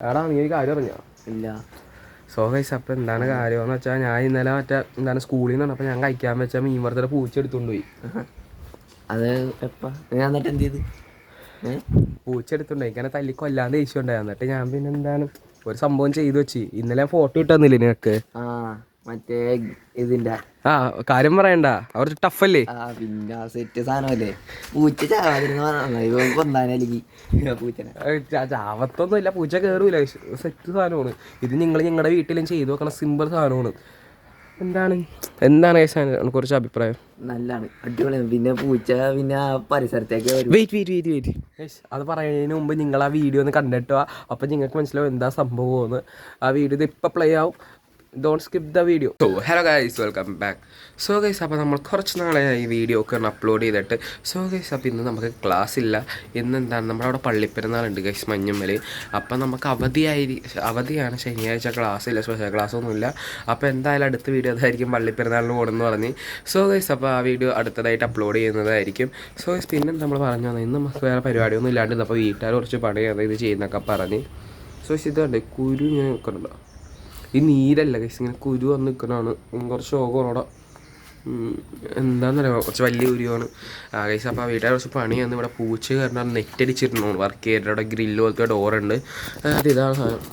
എടാ നീ ഒരു കാര്യം അറിഞ്ഞോ ഇല്ല. സോ ഗൈസ് അപ്പം എന്താണ് കാര്യം എന്ന് വെച്ചാൽ ഞാൻ ഇന്നലെ മറ്റേ എന്താണ് സ്കൂളിൽ നിന്ന് വന്നപ്പോൾ ഞാൻ കഴിക്കാൻ വെച്ച മീൻ വറുത്തയുടെ പൂച്ച എടുത്തുകൊണ്ട് പോയി. അത് എപ്പാ? ഞാൻ എന്നിട്ട് എന്ത് ചെയ്ത്? പൂച്ച എടുത്തുകൊണ്ട് പോയി. എനിക്ക് തല്ലി കൊല്ലാൻ ദേഷ്യം ഉണ്ടായി. എന്നിട്ട് ഞാൻ പിന്നെ എന്താണ് ഒരു സംഭവം ചെയ്തു വെച്ച്. ഇന്നലെ ഫോട്ടോ ഇട്ടുന്നില്ലേ നിനക്ക്? ആ. മറ്റേ ഇതിന്റെ. ആ കാര്യം പറയണ്ട. അവർ ടഫല്ലേ? ആ പിന്നെ സെറ്റ് സാധനമല്ലേ പൂച്ച ചാവാതിരുന്ന് പറഞ്ഞാ ഇവൻ കൊന്നാനല്ലെങ്കിൽ പൂച്ചനെ. ചാവത്തൊന്നും ഇല്ല. പൂച്ച കേറൂല. സെറ്റ് സാധനമാണ്. ഇത് നിങ്ങൾ ഞങ്ങളുടെ വീട്ടിലും ചെയ്തു വെക്കണ സിമ്പിൾ സാധനമാണ്. എന്താണ്? എന്താണ് ഏസാനെ കുറച്ച് അഭിപ്രായം? നല്ലതാണ് അടിപൊളിയാണ്. പിന്നെ പൂച്ച പിന്നെ ആ പരിസരത്തേക്ക് വരും. വെയിറ്റ് വെയിറ്റ് വെയിറ്റ് വെയിറ്റ് അത് പറയുന്നതിന് മുമ്പ് നിങ്ങൾ ആ വീഡിയോ ഒന്ന് കണ്ടിട്ടോ അപ്പം നിങ്ങൾക്ക് മനസ്സിലാവും എന്താ സംഭവമെന്ന് ആ വീഡിയോ ഇത് ഇപ്പം പ്ലേ ആവും. Don't skip the video so hello guys welcome back so guys അപ്പോൾ നമ്മൾ കുറച്ച് നാളായി വീഡിയോ ഒക്കെ ഒന്ന് അപ്ലോഡ് ചെയ്തിട്ട്. സോ ഗൈസ് അപ്പോൾ ഇന്ന് നമുക്ക് ക്ലാസ് ഇല്ല. ഇന്ന് എന്താണ്? നമ്മുടെ അവിടെ പള്ളിപ്പെരുന്നാളുണ്ട് ഗൈസ് മഞ്ഞമ്മൽ അപ്പം നമുക്ക് അവധിയായി അവധിയാണ് ശനിയാഴ്ച ക്ലാസ് ഇല്ല സ്പെഷ്യൽ ക്ലാസ് ഒന്നുമില്ല അപ്പോൾ എന്തായാലും അടുത്ത വീഡിയോ അതായിരിക്കും പള്ളിപ്പെരുന്നാളിന് പോകണമെന്ന് പറഞ്ഞ്. സോ ഗൈസ് അപ്പോൾ ആ വീഡിയോ അടുത്തതായിട്ട് അപ്ലോഡ് ചെയ്യുന്നതായിരിക്കും. സോ ഗൈസ് പിന്നെ നമ്മൾ പറഞ്ഞു തന്നെ ഇന്ന് നമുക്ക് വേറെ പരിപാടിയൊന്നും ഇല്ലാണ്ട് അപ്പോൾ വീട്ടുകാർ കുറച്ച് പണിയാണ് ഇത് ചെയ്യുന്നൊക്കെ പറഞ്ഞ്. സോ ഇതുണ്ട് കുരു ഞാൻ നിൽക്കണല്ലോ ഈ നീരല്ല കൈസ് ഇങ്ങനെ കുരു വന്ന് നിൽക്കുന്നതാണ് കുറച്ച് ശോകമാണ് എന്താണെന്നറിയാം കുറച്ച് വലിയ കുരുവാണ്. ആ കൈസ് അപ്പോൾ വീട്ടിൽ കുറച്ച് പണിയാണ് ഇവിടെ പൂച്ച കാരണം നെറ്റ് അടിച്ചിരുന്നു. വർക്ക് ചെയ്തിട്ട് അവിടെ ഗ്രില്ല് പോലത്തെ ഡോറുണ്ട് അത് ഇതാണ് സാധനം.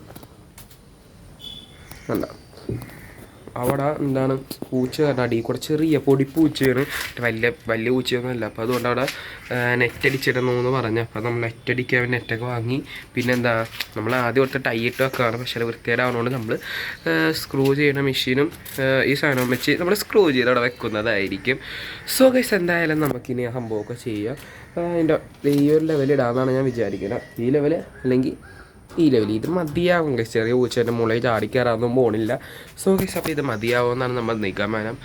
കണ്ട? അവിടെ എന്താണ് പൂച്ച കാരണം അടി കൂടെ ചെറിയ പൊടി പൂച്ചയാണ്. വലിയ വലിയ പൂച്ചയൊന്നുമല്ല അപ്പോൾ അതുകൊണ്ട് അവിടെ നെറ്റ് അടിച്ചിടണു എന്ന് പറഞ്ഞു. അപ്പോൾ നമ്മൾ നെറ്റടിക്കാൻ നെറ്റൊക്കെ വാങ്ങി. പിന്നെന്താ നമ്മൾ ആദ്യം കൊടുത്ത ടൈ ഇട്ട് വെക്കാണ്. പക്ഷേ വൃത്തികേടാവുന്നതുകൊണ്ട് നമ്മൾ സ്ക്രൂ ചെയ്യുന്ന മെഷീനും ഈ സാധനം വെച്ച് നമ്മൾ സ്ക്രൂ ചെയ്ത് അവിടെ വെക്കുന്നതായിരിക്കും. സോ ഗൈസ് എന്തായാലും നമുക്കിനി ആ സംഭവമൊക്കെ ചെയ്യാം. അതിന്റെ ഈ ഒരു ഇടാമെന്നാണ് ഞാൻ വിചാരിക്കുന്നത്. ഈ ലെവൽ അല്ലെങ്കിൽ ഈ ലെവൽ ഇത് മതിയാവും ഗൈസ് ചെറിയ പൂച്ചേന്റെ മുളയിൽ ചാടിക്കയറാനൊന്നും പോണില്ല. സോ ഗൈസ് അപ്പോൾ ഇത് മതിയാവുമെന്നാണ് നമ്മൾ നിഗമനം.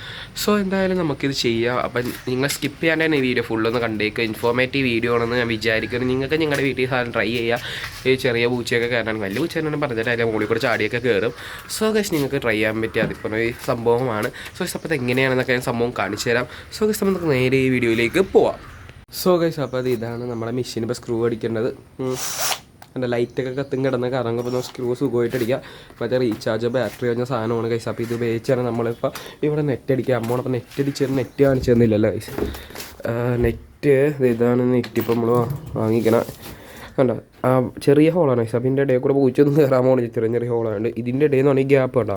സോ എന്തായാലും നമുക്കിത് ചെയ്യാം. അപ്പം നിങ്ങൾ സ്കിപ്പ് ചെയ്യാണ്ട് തന്നെ ഈ വീഡിയോ ഫുള്ളൊന്ന് കണ്ടേക്കുക ഇൻഫോർമേറ്റീവ് വീഡിയോ ആണെന്ന് ഞാൻ വിചാരിക്കുന്നു. നിങ്ങൾക്ക് നിങ്ങളുടെ വീട്ടിൽ സാധനം ട്രൈ ചെയ്യുക ഈ ചെറിയ പൂച്ചയൊക്കെ കയറാൻ. വലിയ പൂച്ച തന്നെ പറഞ്ഞിട്ട് അതിന്റെ മുകളിൽ കൂടെ ചാടിയൊക്കെ കയറും സോ ഗൈസ് നിങ്ങൾക്ക് ട്രൈ ചെയ്യാൻ പറ്റിയ അതിപ്പോൾ ഈ സംഭവമാണ്. സോ ഗൈസ് അപ്പോൾ എങ്ങനെയാണെന്നൊക്കെ ഞാൻ സംഭവം കാണിച്ചു തരാം. സോ ഗൈസ് നമുക്ക് നേരെ ഈ വീഡിയോയിലേക്ക് പോവാം. സോ ഗൈസ് അപ്പോൾ അത് ഇതാണ് നമ്മുടെ മെഷീൻ ഇപ്പോൾ സ്ക്രൂ അടിക്കേണ്ടത്. എന്റെ ലൈറ്റൊക്കെ കത്തും കിടന്ന് കറങ്ങുമ്പോൾ സ്ക്രൂ സുഖമായിട്ട് അടിക്കുക മറ്റേ റീചാർജ് ബാറ്ററി കഴിഞ്ഞ സാധനമാണ് കൈസ് അപ്പോൾ ഇത് ഉപയോഗിച്ചാണ് നമ്മളിപ്പോൾ ഇവിടെ നെറ്റ് അടിക്കുക അമ്മോടൊപ്പം നെറ്റ് അടിച്ച് നെറ്റ് കാണിച്ചു തന്നില്ലല്ലോ കൈസ് നെറ്റ് ഇതാണ് നെറ്റ് ഇപ്പോൾ നമ്മൾ വാങ്ങിക്കണം. കണ്ടോ? ആ ചെറിയ ഹോളാണ് കൈസ് അപ്പോൾ ഇതിന്റെ ഇടയിൽ കൂടെ പൂച്ചൊന്നും കയറാൻ പോകണം ചെറിയ ചെറിയ ഹോളാണ് ഇതിന്റെ ഇടയിൽ നിന്നാണ് ഈ ഗ്യാപ്പ് കണ്ടോ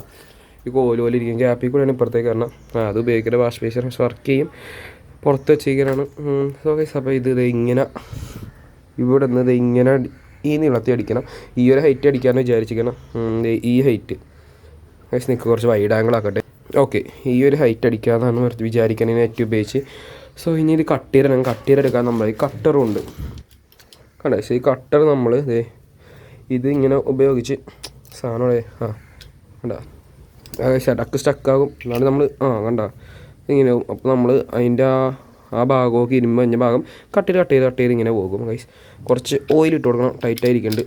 ഈ കോലുപോലെ ഇരിക്കും. ഗ്യാപ്പിൽ കൂടെയാണ് ഇപ്പുറത്തേക്ക് കാരണം അത് ഉപയോഗിക്കുന്ന വാഷ് മെഷീൻ വർക്ക് ചെയ്യും. പുറത്ത് വെച്ചിരിക്കാനാണ് സോ കൈസ് അപ്പോൾ ഇത് ഇങ്ങനെ ഇവിടെ നിന്ന് ഇത് ഇങ്ങനെ ഈ നീളത്തിൽ അടിക്കണം ഈ ഒരു ഹൈറ്റ് അടിക്കാമെന്ന് വിചാരിച്ചിരിക്കണം. ഈ ഹൈറ്റ് പക്ഷേ നിൽക്കുക കുറച്ച് വൈഡ് ആംഗിൾ ആക്കട്ടെ. ഓക്കെ ഈ ഒരു ഹൈറ്റ് അടിക്കാമെന്നാണ് വിചാരിക്കുന്നത് നെറ്റ് ഉപയോഗിച്ച് സോ ഇനി ഇത് കട്ട് ചെയ്തിടണം. കട്ട് ചെയ്തെടുക്കാൻ നമ്മൾ ഈ കട്ടറും ഉണ്ട്. കണ്ടോ ഈ കട്ടർ നമ്മൾ ഇത് ഇങ്ങനെ ഉപയോഗിച്ച് സാധനം ആ കണ്ട? ഷടക്ക് സ്റ്റക്കാകും അല്ലാണ്ട് നമ്മൾ ആ കണ്ട? ഇങ്ങനെ അപ്പോൾ നമ്മൾ അതിന്റെ ആ ആ ഭാഗമൊക്കെ ഇരുമ്പ് കഴിഞ്ഞ ഭാഗം കട്ട് ചെയ്ത് കട്ട് ചെയ്ത് കട്ട് ചെയ്ത് ഇങ്ങനെ പോകും ഗൈസ് കുറച്ച് ഓയിൽ ഇട്ട് കൊടുക്കണം. ടൈറ്റ് ആയിരിക്കുന്നുണ്ട്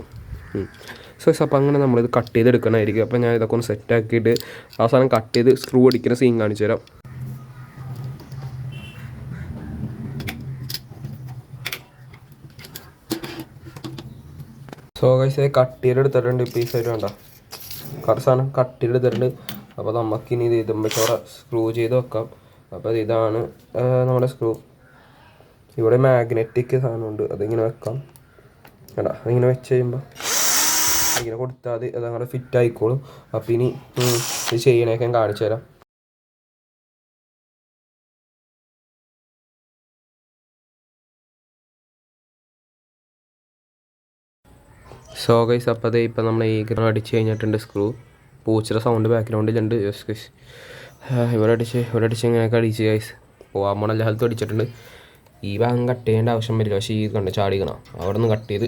സോ അപ്പോൾ അങ്ങനെ നമ്മളിത് കട്ട് ചെയ്ത് എടുക്കണമായിരിക്കും അപ്പോൾ ഞാൻ ഇതൊക്കെ ഒന്ന് സെറ്റ് ആക്കിയിട്ട് അവസാനം കട്ട് ചെയ്ത് സ്ക്രൂ അടിക്കുന്ന സീൻ കാണിച്ചു തരാം. സോ ഗൈസ് കട്ട് ചെയ്തെടുത്തിട്ടുണ്ട് പീസായിട്ട് വേണ്ട കുറച്ച് സാധനം കട്ട് ചെയ്തെടുത്തിട്ടുണ്ട് അപ്പോൾ നമുക്കിനി ഇത് ഇതുമ്പോൾ ചോറ സ്ക്രൂ ചെയ്ത് വെക്കാം. അപ്പോൾ ഇതാണ് നമ്മുടെ സ്ക്രൂ ഇവിടെ മാഗ്നറ്റിക് സാധനമുണ്ട്. അതിങ്ങനെ വെക്കാം. കേട്ടോ അതിങ്ങനെ വെച്ച് കഴിയുമ്പോൾ ഇങ്ങനെ കൊടുത്താൽ മതി. അതങ്ങനെ ഫിറ്റ് ആയിക്കോളും. അപ്പം ഇനി ഇത് ചെയ്യണേക്കാൻ കാണിച്ചു തരാം. സോ ഗൈസ് അപ്പോൾ അതേ ഇപ്പം നമ്മൾ ഈ അടിച്ച് കഴിഞ്ഞിട്ടുണ്ട് സ്ക്രൂ പൂച്ചയുടെ സൗണ്ട് ബാക്ക്ഗ്രൗണ്ടിലുണ്ട് യെസ് ഗൈസ് ഇവിടെ അടിച്ച് ഇവിടെ അടിച്ച് ഇങ്ങനെയൊക്കെ അടിച്ച് ഗൈസ് പോണ എല്ലാ സ്ഥലത്തും അടിച്ചിട്ടുണ്ട് ഈ ഭാഗം കട്ട് ചെയ്യേണ്ട ആവശ്യം വരില്ല. പക്ഷേ ഈ കണ്ട് ചാടിക്കണം? അവിടെ നിന്ന് കട്ട് ചെയ്ത്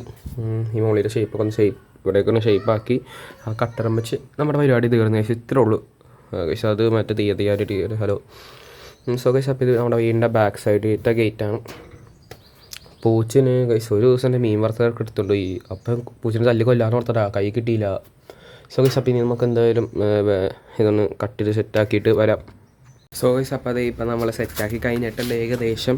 ഈ മുകളിലെ ഷേപ്പൊക്കെ ഒന്ന് ഷേപ്പ് ഇവിടെയൊക്കെ ഒന്ന് ഷേപ്പാക്കി ആ കട്ടറം വെച്ച് നമ്മുടെ പരിപാടി തീർന്നു ഗൈസ് ഇത്രേ ഉള്ളൂ. ഗൈസ് അത് മറ്റേ തീയ തീയര് ഹലോ സോ ഗൈസ് അപ്പോൾ ഇത് നമ്മുടെ വീടിന്റെ ബാക്ക് സൈഡ് ഇട്ട ഗേറ്റാണ് പൂച്ചന് കൈസ് ഒരു ദിവസം എന്റെ മീൻ വറുത്തതൊക്കെ എടുത്തുകൊണ്ട് ഈ അപ്പം പൂച്ചിന്റെ തല്ലി കൊല്ലാന്ന് ഓർത്തടാ കൈ കിട്ടിയില്ല. സോ ഗൈസ് അപ്പം ഇനി നമുക്ക് എന്തായാലും ഇതൊന്ന് കട്ടിൽ സെറ്റാക്കിയിട്ട് വരാം. സോ ഗൈസ് അപ്പം അത് ഇപ്പം നമ്മൾ സെറ്റാക്കി കഴിഞ്ഞിട്ടുണ്ട് ഏകദേശം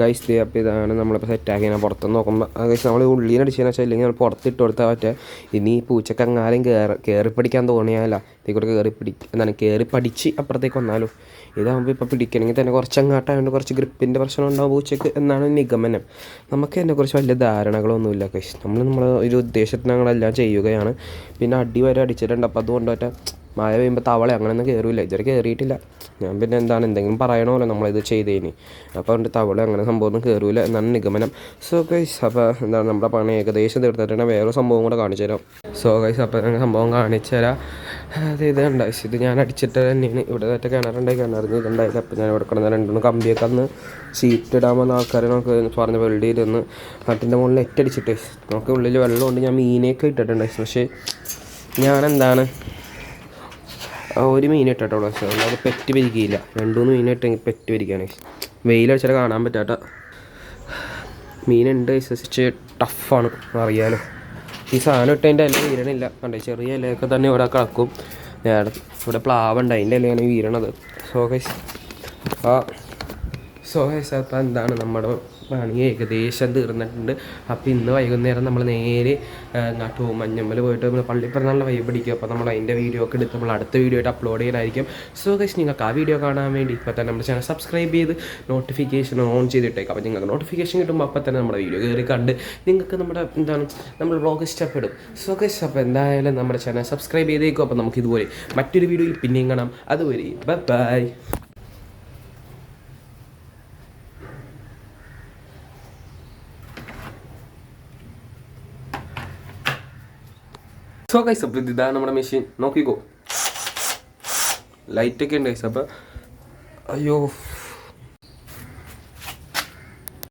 ഗൈസ് ദേ അപ്പോൾ ഇതാണ് നമ്മളിപ്പോൾ സെറ്റാക്കി ഞാൻ പുറത്തുനിന്ന് നോക്കുമ്പോൾ ഗൈസ് നമ്മൾ ഉള്ളിനെ അടിച്ചതെന്ന് വെച്ചാൽ ഇല്ലെങ്കിൽ നമ്മൾ പുറത്തിട്ട് കൊടുത്താൽ പറ്റേ ഇനി പൂച്ചക്ക് എങ്ങാലും കയറി കയറി പിടിക്കാൻ തോന്നിയാലോ ഇതേക്കൂടെ കൂടെ കയറി പിടി എന്താണ് കയറി പഠിച്ച് അപ്പുറത്തേക്ക് വന്നാലോ. ഇതാകുമ്പോൾ ഇപ്പോൾ പിടിക്കണമെങ്കിൽ തന്നെ കുറച്ച് അങ്ങാട്ടായതുകൊണ്ട് കുറച്ച് ഗ്രിപ്പിന്റെ പ്രശ്നം ഉണ്ടാവും പൂച്ചക്ക് എന്നാണ് നിഗമനം. നമുക്ക് അതിനെക്കുറിച്ച് വലിയ ധാരണകളൊന്നുമില്ല ഗൈസ് നമ്മൾ നമ്മൾ ഒരു ഉദ്ദേശത്തിന് ഞങ്ങളെല്ലാം ചെയ്യുകയാണ്. പിന്നെ അടി വരെ അടിച്ചിട്ടുണ്ട്. അപ്പോൾ അതുകൊണ്ട് മഴ പെയ്യുമ്പോൾ തവള അങ്ങനെയൊന്നും കയറില്ല ഇതുവരെ കയറിയിട്ടില്ല ഞാൻ പിന്നെ എന്താണ് എന്തെങ്കിലും പറയണമല്ലോ നമ്മളിത് ചെയ്തേനി. അപ്പോൾ അതുകൊണ്ട് തവള അങ്ങനെ സംഭവമൊന്നും കയറില്ല എന്നാണ് നിഗമനം. സോ ഗൈസ് അപ്പോൾ എന്താണ് നമ്മുടെ പണി ഏകദേശം തീർത്തിട്ടുണ്ട് വേറെ സംഭവം കൂടെ കാണിച്ചു തരാം. സോ ഗൈസ് അപ്പോൾ ഞാൻ സംഭവം കാണിച്ചു തരാം. അത് ഇത് ഉണ്ടായി ഇത് ഞാൻ അടിച്ചിട്ട് തന്നെയാണ്. ഇവിടെ മറ്റേ കിണറുണ്ടായി കിണറിന് ഇതുണ്ടായില്ല അപ്പോൾ ഞാൻ ഇവിടെ കിടന്ന രണ്ടുമൂന്ന് കമ്പിയൊക്കെ അന്ന് സീറ്റ് ഇടാൻ വന്ന ആൾക്കാരെ നമുക്ക് പറഞ്ഞ് വെൽഡ് ചെയ്തെന്ന് അതിന്റെ മുകളിൽ നെറ്റ് നമുക്ക് ഉള്ളിൽ വെള്ളമുണ്ട് ഞാൻ മീനൊക്കെ ഇട്ടിട്ടുണ്ടായി പക്ഷേ ആ ഒരു മീൻ ഇട്ടിട്ടുള്ളൂ പക്ഷേ അത് പെറ്റ് പിരിക്കില്ല രണ്ട് മൂന്ന് മീൻ ഇട്ടെങ്കിൽ പെറ്റ് പിരിക്കുകയാണ് വെയിലടിച്ചാൽ കാണാൻ പറ്റാട്ട. മീനുണ്ട് വിശ്വസിച്ച് ടഫാണ് അറിയാലോ. ഈ സാധനം ഇട്ടതിന്റെ ഇല വീരണില്ല കണ്ടേ? ചെറിയ ഇലയൊക്കെ തന്നെ ഇവിടെ കിടക്കും. നേരെ ഇവിടെ പ്ലാവുണ്ട്. അതിന്റെ ഇലയാണ് വീരണത് സോ ഗൈസ് ആ സോ അപ്പം എന്താണ് നമ്മുടെ പണി ഏകദേശം തീർന്നിട്ടുണ്ട്. അപ്പോൾ ഇന്ന് വൈകുന്നേരം നമ്മൾ നേരെ നാട്ടു മഞ്ഞമ്മൽ പോയിട്ട് നമ്മൾ പള്ളിപ്പിറന്നാളിന്റെ വൈബ് പിടിക്കും. അപ്പോൾ നമ്മൾ അതിന്റെ വീഡിയോ ഒക്കെ എടുത്ത് നമ്മൾ അടുത്ത വീഡിയോ ആയിട്ട് അപ്ലോഡ് ചെയ്യാനായിരിക്കും സോ ഗൈസ് നിങ്ങൾക്ക് ആ വീഡിയോ കാണാൻ വേണ്ടി ഇപ്പോൾ തന്നെ നമ്മുടെ ചാനൽ സബ്സ്ക്രൈബ് ചെയ്ത് നോട്ടിഫിക്കേഷൻ ഓൺ ചെയ്തിട്ടേക്കാം. അപ്പോൾ നിങ്ങൾക്ക് നോട്ടിഫിക്കേഷൻ കിട്ടുമ്പോൾ അപ്പോൾ തന്നെ നമ്മുടെ വീഡിയോ കയറി കണ്ട് നിങ്ങൾക്ക് നമ്മുടെ എന്താണ് നമ്മൾ വ്ളോഗ് ഇഷ്ടപ്പെടും. സോ ഗൈസ് അപ്പോൾ എന്തായാലും നമ്മുടെ ചാനൽ സബ്സ്ക്രൈബ് ചെയ്തേക്കും. അപ്പോൾ നമുക്ക് ഇതുപോലെ മറ്റൊരു വീഡിയോയിൽ പിന്നെയും കാണാം. അതുവരെ ബൈ സോ ഗൈസ് അപ്പോൾ ഇതാ നമ്മുടെ മെഷീൻ നോക്കിക്കോ. ലൈറ്റൊക്കെ ഉണ്ട് ഗൈസ് അപ്പോൾ അയ്യോ.